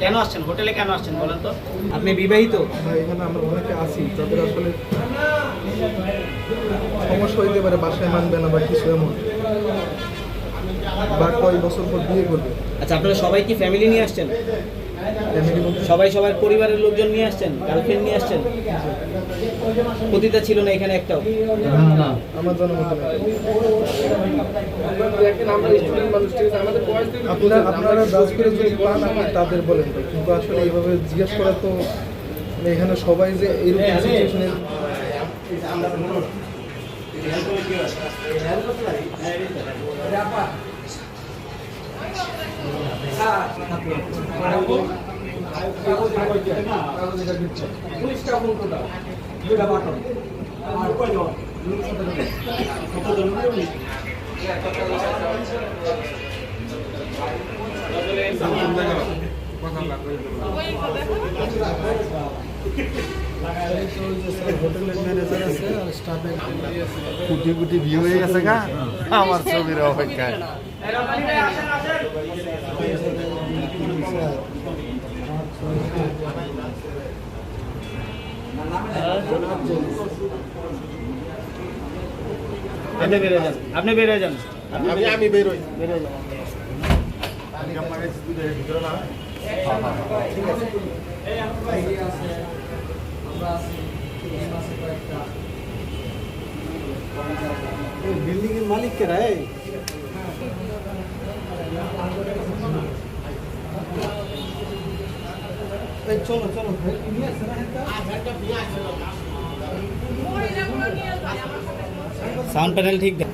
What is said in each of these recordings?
কেন আসছেন হোটেলে কেন আসছেন বলেন তো আপনি বিবাহিত আছি সমস্যা হইতে পারে বাসায় মানবে না? বা কিছু এমন বা কয় বছর পর বিয়ে করবে আচ্ছা আপনারা সবাই কি ফ্যামিলি নিয়ে আসছেন সবাই সবার পরিবারের লোকজন নিয়ে আসছেন গার্লফ্রেন্ড নিয়ে আসছেন পতিতা ছিল না এখানে একটাও আপনারা আপনারা করে যদি পান আপনি তাদের বলেন কিন্তু আসলে এইভাবে জিজ্ঞেস করা তো মানে এখানে সবাই যে সিচুয়েশনে হোটেলের কুটি কুটি বিয়ে হয়ে গেছে গা? আমার ছবির অপেক্ষায়। আপনি বেরো যান আপনি বেরো যান আমি আমি বেরোই বেরো যান বিল্ডিং এর মালিক কে রে চলো চলো সাউন্ড প্যানেল ঠিক দেন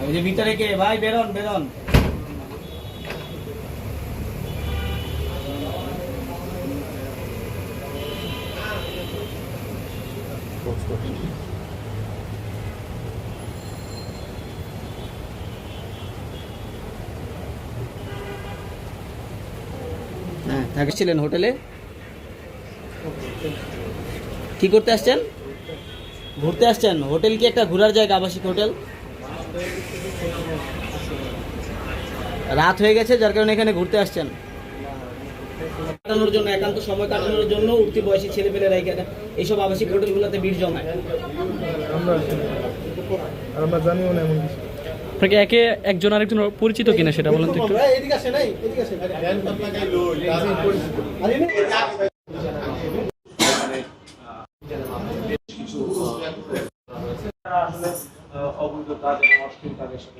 ওই যে ভিতরে কে ভাই বেরোন বেরোন হ্যাঁ থাকছিলেন হোটেলে? কি করতে আসছেন? ঘুরতে আসছেন? হোটেল কি একটা ঘোরার জায়গা, আবাসিক হোটেল? রাত হয়ে গেছে, যার কারণে এখানে ঘুরতে আসছেন। কাটানোর জন্য একান্ত সময় কাটানোর জন্য উঠতি বয়সী ছেলে পেলে এখানে এইসব আবাসিক হোটেলগুলোতে ভিড় জমায়। আমরা আমরা জানিও না এমন কিছু। আপনাকে একে একজন আরেকজন পরিচিত কিনা সেটা বলেন তো একটু। এদিকে আসে নাই এদিকে আসে। অবৈধ কাজ এবং অশ্লীল কাজের সাথে